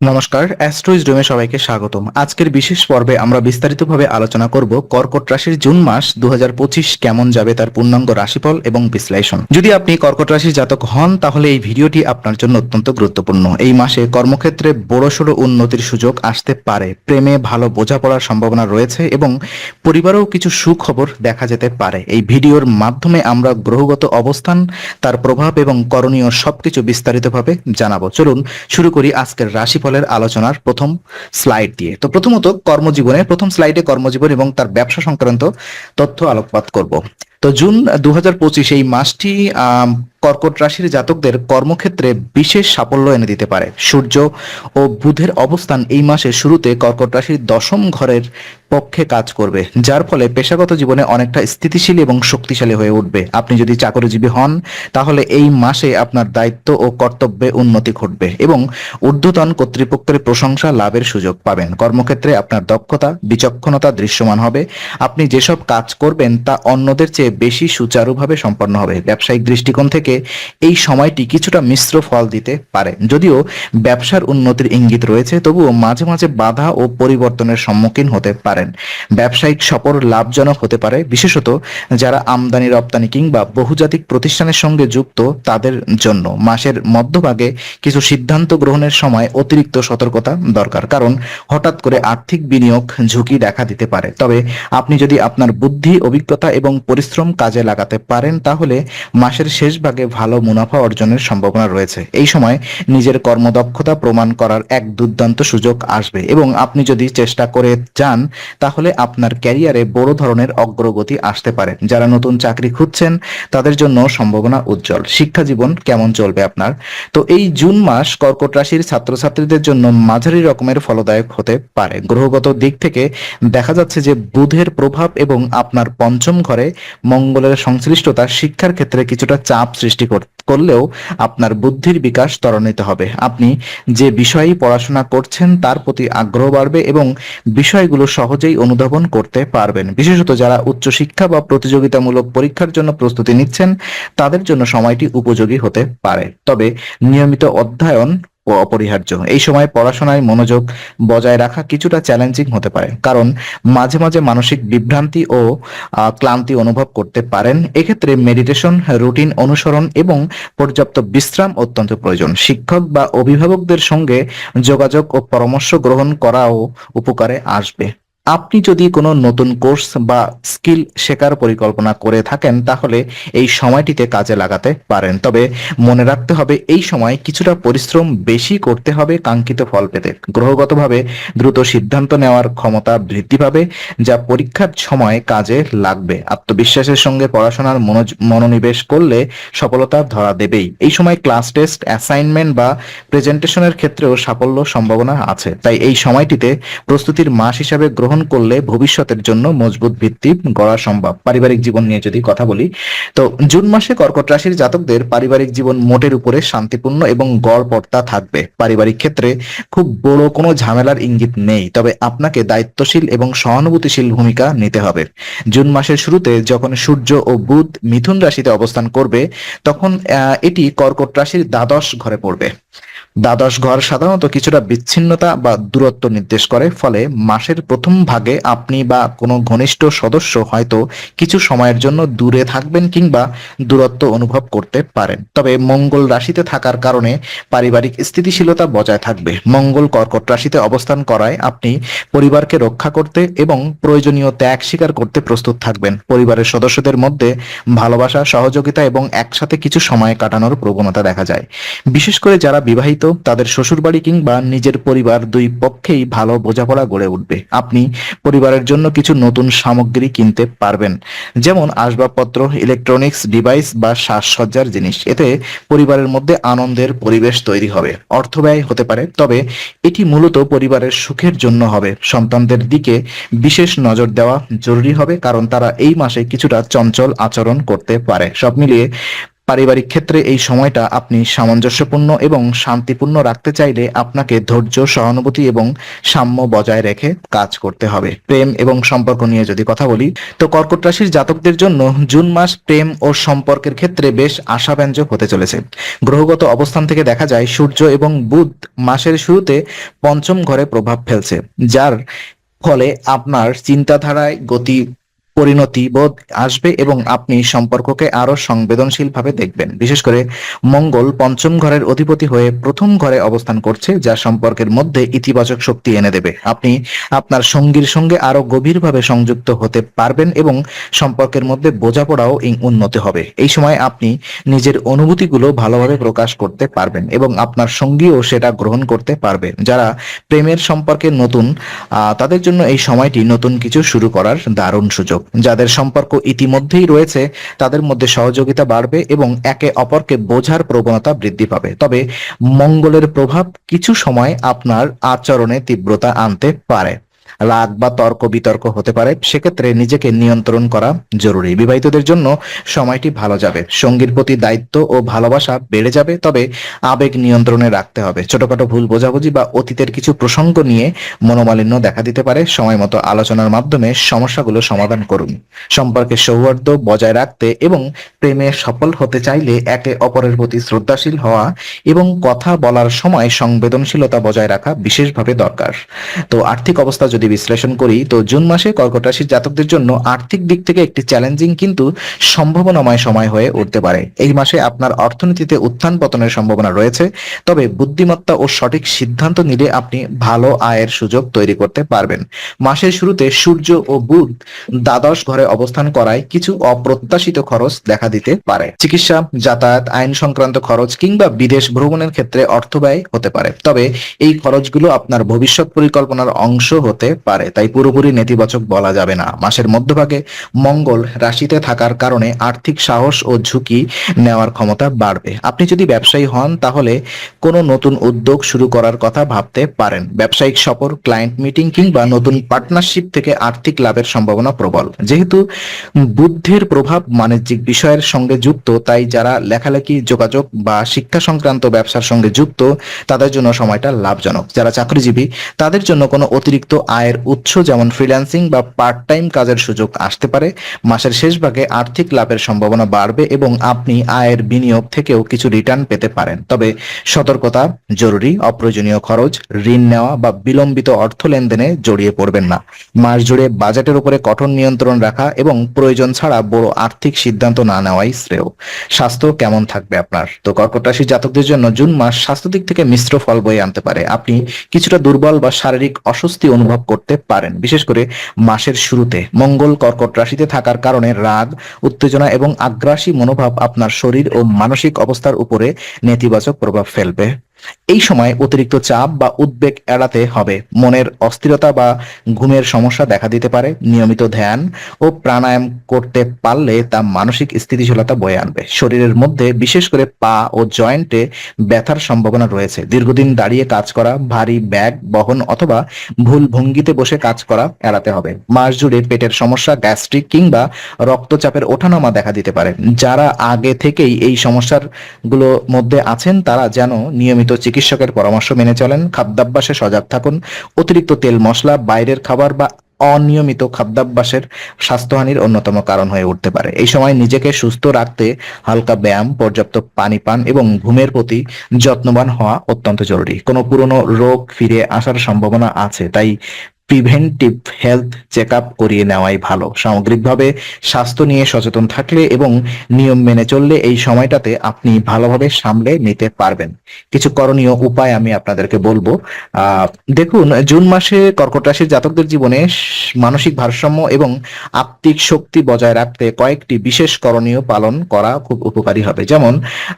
নমস্কার অ্যাস্ট্রোইজ রুমে সবাইকে স্বাগতম। আজকের বিশেষ পর্বে আমরা বিস্তারিতভাবে আলোচনা করব কর্কট রাশির জুন মাস দুহাজার পঁচিশ কেমন যাবে তার পূর্ণাঙ্গ রাশিফল এবং বিশ্লেষণ। যদি আপনি কর্কট রাশির জাতক হন, তাহলে এই ভিডিওটি আপনার জন্য অত্যন্ত গুরুত্বপূর্ণ। এই মাসে কর্মক্ষেত্রে বড়সড় উন্নতির সুযোগ আসতে পারে। প্রেমে ভালো বোঝাপড়ার সম্ভাবনা রয়েছে এবং পরিবারেও কিছু সুখবর দেখা যেতে পারে। এই ভিডিওর মাধ্যমে আমরা গ্রহগত অবস্থান, তার প্রভাব এবং করণীয় সবকিছু বিস্তারিতভাবে জানাব। চলুন শুরু করি আজকের রাশিফলের আলোচনার প্রথম স্লাইড দিয়ে। তো প্রথমত কর্মজীবনে, প্রথম স্লাইডে কর্মজীবন এবং তার ব্যবসা সংক্রান্ত তথ্য আলোকপাত করব। তো জুন দু হাজার পঁচিশ এই মাসটি কর্কট রাশির জাতকদের কর্মক্ষেত্রে বিশেষ সাফল্য এনে দিতে পারে। সূর্য ও বুধের অবস্থান এই মাসের শুরুতে কর্কট রাশির দশম ঘরের পক্ষে কাজ করবে, যার ফলে পেশাগত জীবনে অনেকটা স্থিতিশীল এবং শক্তিশালী হয়ে উঠবে। আপনি যদি চাকরিজীবী হন, তাহলে এই মাসে আপনার দায়িত্ব ও কর্তব্যে উন্নতি ঘটবে এবং ঊর্ধ্বতন কর্তৃপক্ষের প্রশংসা লাভের সুযোগ পাবেন। কর্মক্ষেত্রে আপনার দক্ষতা, বিচক্ষণতা দৃশ্যমান হবে। আপনি যেসব কাজ করবেন, তা অন্যদের চেয়ে বেশি সুচারুভাবে সম্পন্ন হবে। ব্যবসায়িক দৃষ্টিকোণ থেকে এই সময়টি কিছুটা মিশ্র ফল দিতে পারে। যদিও ব্যবসার উন্নতির ইঙ্গিত রয়েছে, তবুও মাঝে মাঝে বাধা ও পরিবর্তনের সম্মুখীন হতে পারেন। ব্যবসায়িক সফর লাভজনক হতে পারে, বিশেষত যারা আমদানি, রপ্তানি কিংবা বহুজাতিক প্রতিষ্ঠানের সঙ্গে যুক্ত তাদের জন্য। মাসের মধ্যভাগে কিছু সিদ্ধান্ত গ্রহণের সময় অতিরিক্ত সতর্কতা দরকার, কারণ হঠাৎ করে আর্থিক বিনিয়োগ ঝুঁকি দেখা দিতে পারে। তবে আপনি যদি আপনার বুদ্ধি, অভিজ্ঞতা এবং পরিশ্রম কাজে লাগাতে পারেন, তাহলে মাসের শেষ ভাগে ভালো মুনাফা অর্জনের সম্ভাবনা রয়েছে। এই সময় নিজের কর্মদক্ষতা প্রমাণ করার এক দুর্দান্ত সুযোগ আসবে এবং আপনি যদি চেষ্টা করে যান, তাহলে আপনার ক্যারিয়ারে বড় ধরনের অগ্রগতি আসতে পারে। যারা নতুন চাকরি খুঁজছেন, তাদের জন্য সম্ভাবনা উজ্জ্বল। শিক্ষা জীবন কেমন চলবে আপনার? তো এই জুন মাস কর্কট রাশির ছাত্রছাত্রীদের জন্য মাঝারি রকমের ফলদায়ক হতে পারে। গ্রহগত দিক থেকে দেখা যাচ্ছে যে বুধের প্রভাব এবং আপনার পঞ্চম ঘরে মঙ্গলের সংশ্লিষ্টতা শিক্ষার ক্ষেত্রে কিছুটা চাপ সৃষ্টি করলেও আপনার বুদ্ধির বিকাশ ত্বরান্বিত হবে। আপনি যে বিষয়ে পড়াশোনা করছেন তার প্রতি আগ্রহ বাড়বে এবং বিষয়গুলো সহজেই অনুধাবন করতে পারবেন। বিশেষত যারা উচ্চশিক্ষা বা প্রতিযোগিতামূলক পরীক্ষার জন্য প্রস্তুতি নিচ্ছেন, তাদের জন্য সময়টি উপযোগী হতে পারে। তবে নিয়মিত অধ্যয়ন অপরিহার্য। এই সময় পড়াশোনায় মনোযোগ বজায় রাখা কিছুটা চ্যালেঞ্জিং হতে পারে। কারণ মাঝে মাঝে মানসিক বিভ্রান্তি ও ক্লান্তি অনুভব করতে পারেন। এক্ষেত্রে মেডিটেশন রুটিন অনুসরণ এবং পর্যাপ্ত বিশ্রাম অত্যন্ত প্রয়োজন। শিক্ষক বা অভিভাবকদের সঙ্গে যোগাযোগ ও পরামর্শ গ্রহণ করাও উপকারে আসবে। আপনি যদি কোনো নতুন কোর্স বা স্কিল শেখার পরিকল্পনা করে থাকেন, তাহলে এই সময়টিতে কাজে লাগাতে পারেন। তবে মনে রাখতে হবে, এই সময় কিছুটা পরিশ্রম বেশি করতে হবে কাঙ্ক্ষিত ফল পেতে। গ্রহগতভাবে দ্রুত সিদ্ধান্ত নেওয়ার ক্ষমতা বৃদ্ধি পাবে, যা পরীক্ষার সময় কাজে লাগবে। আত্মবিশ্বাসের সঙ্গে পড়াশোনার মনোনিবেশ করলে সফলতা ধরা দেবেই। এই সময় ক্লাস টেস্ট, অ্যাসাইনমেন্ট বা প্রেজেন্টেশনের ক্ষেত্রেও সাফল্য সম্ভাবনা আছে। তাই এই সময়টিতে প্রস্তুতির মাস হিসাবে গ্রহণ করলে ভবিষ্যতের জন্য মজবুত ভিত্তি গড়া সম্ভব। পারিবারিক জীবন নিয়ে যদি কথা বলি, তো জুন মাসে কর্কট রাশির জাতকদের পারিবারিক জীবন মোটের উপরে শান্তিপূর্ণ এবং গড়পড়তা থাকবে। পারিবারিক ক্ষেত্রে খুব বড় কোনো ঝামেলার ইঙ্গিত নেই, তবে আপনাকে দায়িত্বশীল এবং সহানুভূতিশীল ভূমিকা নিতে হবে। জুন মাসের শুরুতে যখন সূর্য ও বুধ মিথুন রাশিতে অবস্থান করবে, তখন এটি কর্কট রাশির দ্বাদশ ঘরে পড়বে। দ্বাদশ ঘর সাধারণত কিছুটা বিচ্ছিন্নতা বা দূরত্ব নির্দেশ করে, ফলে মাসের প্রথম ভাগে আপনি বা কোনো ঘনিষ্ঠ সদস্য হয়তো কিছু সময়ের জন্য দূরে থাকবেন কিংবা দূরত্ব অনুভব করতে পারেন। তবে মঙ্গল রাশিতে থাকার কারণে পারিবারিক স্থিতিশীলতা বজায় থাকবে। মঙ্গল কর্কট রাশিতে অবস্থান করায় আপনি পরিবারকে রক্ষা করতে এবং প্রয়োজনীয় ত্যাগ স্বীকার করতে প্রস্তুত থাকবেন। পরিবারের সদস্যদের মধ্যে ভালোবাসা, সহযোগিতা এবং একসাথে কিছু সময় কাটানোর প্রবণতা দেখা যায়। বিশেষ করে যারা বিবাহিত, তাদের শ্বশুরবাড়ি কিংবা নিজের পরিবার দুই পক্ষেই ভালো বোঝাপড়া গড়ে উঠবে। আপনি পরিবারের জন্য কিছু নতুন সামগ্রী কিনতে পারবেন, যেমন আসবাবপত্র ইলেকট্রনিক্স ডিভাইস বা সাজসজ্জার জিনিস। এতে পরিবারের মধ্যে আনন্দের পরিবেশ তৈরি হবে, অর্থ ব্যয় হতে পারে, তবে এটি মূলত পরিবারের সুখের জন্য হবে। সন্তানদের দিকে বিশেষ নজর দেওয়া জরুরি হবে, কারণ তারা এই মাসে কিছুটা চঞ্চল আচরণ করতে পারে। সব মিলিয়ে পারিবারিক ক্ষেত্রে এই সময়টা আপনি সামঞ্জস্যপূর্ণ এবং শান্তিপূর্ণ রাখতে চাইলে আপনাকে ধৈর্য, সহানুভূতি এবং সাম্য বজায় রেখে কাজ করতে হবে। প্রেম এবং সম্পর্ক নিয়ে যদি কথা বলি, তো কর্কট রাশির জাতকদের জন্য জুন মাস প্রেম ও সম্পর্কের ক্ষেত্রে বেশ আশাব্যঞ্জক হতে চলেছে। গ্রহগত অবস্থান থেকে দেখা যায়, সূর্য এবং বুধ মাসের শুরুতে পঞ্চম ঘরে প্রভাব ফেলছে, যার ফলে আপনার চিন্তাধারায় গতি পরিণতি বোধ আসবে এবং আপনি সম্পর্ককে আরও সংবেদনশীল ভাবে দেখবেন। বিশেষ করে মঙ্গল পঞ্চম ঘরের অধিপতি হয়ে প্রথম ঘরে অবস্থান করছে, যা সম্পর্কের মধ্যে ইতিবাচক শক্তি এনে দেবে। আপনি আপনার সঙ্গীর সঙ্গে আরও গভীরভাবে সংযুক্ত হতে পারবেন এবং সম্পর্কের মধ্যে বোঝাপড়াও উন্নত হবে। এই সময় আপনি নিজের অনুভূতিগুলো ভালোভাবে প্রকাশ করতে পারবেন এবং আপনার সঙ্গীও সেটা গ্রহণ করতে পারবে। যারা প্রেমের সম্পর্কে নতুন তাদের জন্য এই সময়টি নতুন কিছু শুরু করার দারুণ সুযোগ। যাদের সম্পর্ক ইতিমধ্যেই রয়েছে, তাদের মধ্যে সহযোগিতা বাড়বে এবং একে অপরকে বোঝার প্রবণতা বৃদ্ধি পাবে। তবে মঙ্গলের প্রভাব কিছু সময় আপনার আচরণে তীব্রতা আনতে পারে। রাগ বা তর্ক বিতর্ক হতে পারে, সেক্ষেত্রে নিজেকে নিয়ন্ত্রণ করা জরুরি। বিবাহিতদের জন্য সময়টি ভালো যাবে। সঙ্গীর প্রতি দায়িত্ব ও ভালোবাসা বেড়ে যাবে, তবে আবেগ নিয়ন্ত্রণে রাখতে হবে। ছোটখাটো ভুল বোঝাবুঝি বা অতীতের কিছু প্রসঙ্গ নিয়ে মনোমালিন্য দেখা দিতে পারে। সময় মতো আলোচনার মাধ্যমে সমস্যাগুলো সমাধান করুন। সম্পর্কে সৌহার্দ্য বজায় রাখতে এবং প্রেমে সফল হতে চাইলে একে অপরের প্রতি শ্রদ্ধাশীল হওয়া এবং কথা বলার সময় সংবেদনশীলতা বজায় রাখা বিশেষভাবে দরকার। তো আর্থিক অবস্থা যদি বিশ্লেষণ করি, তো জুন মাসে কর্কট রাশির জাতকদের জন্য আর্থিক দিক থেকে একটি চ্যালেঞ্জিং কিন্তু সম্ভাবনাময় সময় হয়ে উঠতে পারে। এই মাসে আপনার অর্থনীতিতে উত্থান পতনের সম্ভাবনা রয়েছে, তবে বুদ্ধিমত্তা ও সঠিক সিদ্ধান্ত নিলে আপনি ভালো আয়ের সুযোগ তৈরি করতে পারবেন। মাসের শুরুতে সূর্য ও বুধ দ্বাদশ ঘরে অবস্থান করায় কিছু অপ্রত্যাশিত খরচ দেখা দিতে পারে। চিকিৎসা, যাতায়াত, আইন সংক্রান্ত খরচ কিংবা বিদেশ ভ্রমণের ক্ষেত্রে অর্থ ব্যয় হতে পারে। তবে এই খরচগুলো আপনার ভবিষ্যৎ পরিকল্পনার অংশ হতে পারে, তাই পুরোপুরি নেতিবাচক বলা যাবে না। মাসের মধ্যভাগে মঙ্গল রাশিতে থাকার কারণে আর্থিক সাহস ও ঝুঁকি নেওয়ার ক্ষমতা বাড়বে। আপনি যদি ব্যবসায়ী হন, তাহলে কোনো নতুন উদ্যোগ শুরু করার কথা ভাবতে পারেন। ব্যবসায়িক সফর, ক্লায়েন্ট মিটিং কিংবা নতুন পার্টনারশিপ থেকে আর্থিক লাভের সম্ভাবনা প্রবল। যেহেতু বুদ্ধির প্রভাব বাণিজ্যিক বিষয়ের সঙ্গে যুক্ত, তাই যারা লেখালেখি, যোগাযোগ বা শিক্ষা সংক্রান্ত ব্যবসার সঙ্গে যুক্ত, তাদের জন্য সময়টা লাভজনক। যারা চাকরিজীবী, তাদের জন্য কোনো অতিরিক্ত আয়ের উৎস যেমন ফ্রিল্যান্সিং বা পার্ট টাইম কাজের সুযোগ আসতে পারে, মাসের শেষ ভাগে আর্থিক লাভের সম্ভাবনা বাড়বে এবং আপনি আয়ের বিনিয়োগ থেকেও কিছু রিটার্ন পেতে পারেন। তবে সতর্কতা জরুরি, অপ্রয়োজনীয় খরচ, ঋণ নেওয়া বা বিলম্বিত অর্থ লেনদেনে জড়িয়ে পড়বেন না। মাস জুড়ে বাজেটের উপরে কঠোর নিয়ন্ত্রণ রাখা এবং প্রয়োজন ছাড়া বড় আর্থিক সিদ্ধান্ত না নেওয়াই শ্রেয়। স্বাস্থ্য কেমন থাকবে আপনার? তো কর্কট রাশির জাতকদের জন্য জুন মাস স্বাস্থ্য দিক থেকে মিশ্র ফল বয়ে আনতে পারে। আপনি কিছুটা দুর্বল বা শারীরিক অস্বস্তি অনুভব করতে পারেন। বিশেষ করে মাসের শুরুতে। মঙ্গল কর্কট রাশিতে থাকার কারণে রাগ, উত্তেজনা এবং আগ্রাসী মনোভাব আপনার শরীর ও মানসিক অবস্থার উপরে নেতিবাচক প্রভাব ফেলবে। এই সময় অতিরিক্ত চাপ বা উদ্বেগ এড়াতে হবে। মনের অস্থিরতা বা ঘুমের সমস্যা দেখা দিতে পারে, নিয়মিত ধ্যান ও প্রাণায়াম করতে পারলে তা মানসিক স্থিতিশীলতা বয়ে আনবে। শরীরের মধ্যে বিশেষ করে পা ও জয়েন্টে ব্যথার সম্ভাবনা রয়েছে। দীর্ঘদিন দাঁড়িয়ে কাজ করা, ভারী ব্যাগ, বহন অথবা ভুল ভঙ্গিতে বসে কাজ করা এড়াতে হবে। মাস জুড়ে পেটের সমস্যা, গ্যাস্ট্রিক কিংবা রক্তচাপের ওঠানামা দেখা দিতে পারে। যারা আগে থেকেই এই সমস্যারগুলো মধ্যে আছেন, তারা যেন নিয়মিত চিকিৎসকের পরামর্শ মেনে চলেন, খাদ্যাভ্যাসে সজাগ থাকুন, অতিরিক্ত তেল, মশলা, বাইরের খাবার বা অনিয়মিত খাদ্যাভ্যাসের স্বাস্থ্যহানির অন্যতম কারণ হয়ে উঠতে পারে। এই সময় নিজেকে সুস্থ রাখতে হালকা ব্যায়াম, পর্যাপ্ত পানি পান এবং ঘুমের প্রতি যত্নবান হওয়া অত্যন্ত জরুরি। কোনো পুরনো রোগ ফিরে আসার সম্ভাবনা আছে, তাই প্রিভেন্টিভ হেলথ চেক আপ করিয়ে নেওয়াই ভালো। সামগ্রিকভাবে স্বাস্থ্য নিয়ে সচেতন থাকলে এবং নিয়ম মেনে চললে এই সময়টাতে আপনি ভালোভাবে সামলে নিতে পারবেন। কিছু করণীয় উপায় আমি আপনাদেরকে বলব। দেখুন, জুন মাসে কর্কট রাশির জাতকদের জীবনে মানসিক ভারসাম্য এবং আত্মিক শক্তি বজায় রাখতে কয়েকটি বিশেষ করণীয় পালন করা খুব উপকারী হবে। যেমন,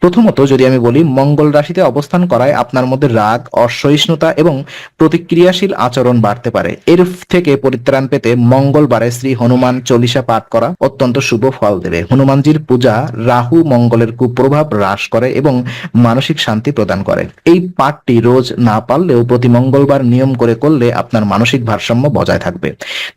প্রথমত যদি আমি বলি, মঙ্গল রাশিতে অবস্থান করায় আপনার মধ্যে রাগ, অসহিষ্ণুতা এবং প্রতিক্রিয়াশীল আচরণ বাড়তে পারে। এর থেকে পরিত্রাণ পেতে মঙ্গলবারে শ্রী হনুমান চল্লিশা পাঠ করা অত্যন্ত শুভ ফল দেবে। হনুমানজির পূজা রাহু মঙ্গলের কুপ্রভাব হ্রাস করে এবং মানসিক শান্তি প্রদান করে। এই পাঠটি রোজ না পারলেও প্রতি মঙ্গলবার নিয়ম করে করলে আপনার মানসিক ভারসাম্য বজায় থাকবে।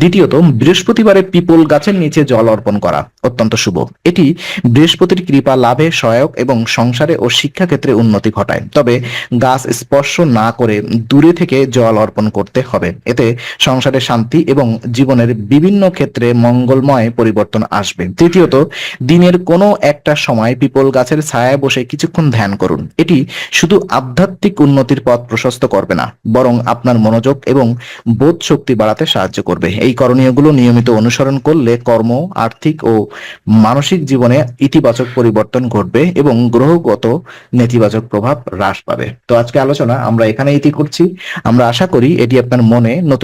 দ্বিতীয়ত, বৃহস্পতিবারে পিপল গাছের নিচে জল অর্পণ করা অত্যন্ত শুভ। এটি বৃহস্পতির কৃপা লাভে সহায়ক এবং সংসারে ও শিক্ষাক্ষেত্রে উন্নতি ঘটায়। তবে গাছ স্পর্শ না করে দূরে থেকে জল অর্পণ করতে হবে। এতে সংসারে শান্তি এবং জীবনের বিভিন্ন ক্ষেত্রে মঙ্গলময় পরিবর্তন আসবে। তৃতীয়ত, দিনের কোনো একটা সময় পিপল গাছের ছায়ায় বসে কিছুক্ষণ ধ্যান করুন। এটি শুধু আধ্যাত্মিক উন্নতির পথ প্রশস্ত করবে না, বরং আপনার মনোযোগ এবং বোধ শক্তি বাড়াতে সাহায্য করবে। এই করণীয়গুলো নিয়মিত অনুসরণ করলে কর্ম, আর্থিক ও মানসিক জীবনে ইতিবাচক পরিবর্তন ঘটবে এবং গ্রহগত নেতিবাচক প্রভাব হ্রাস পাবে। তো আজকে আলোচনা আমরা এখানে ইতি করছি। আমরা আশা করি এটি আপনার মনে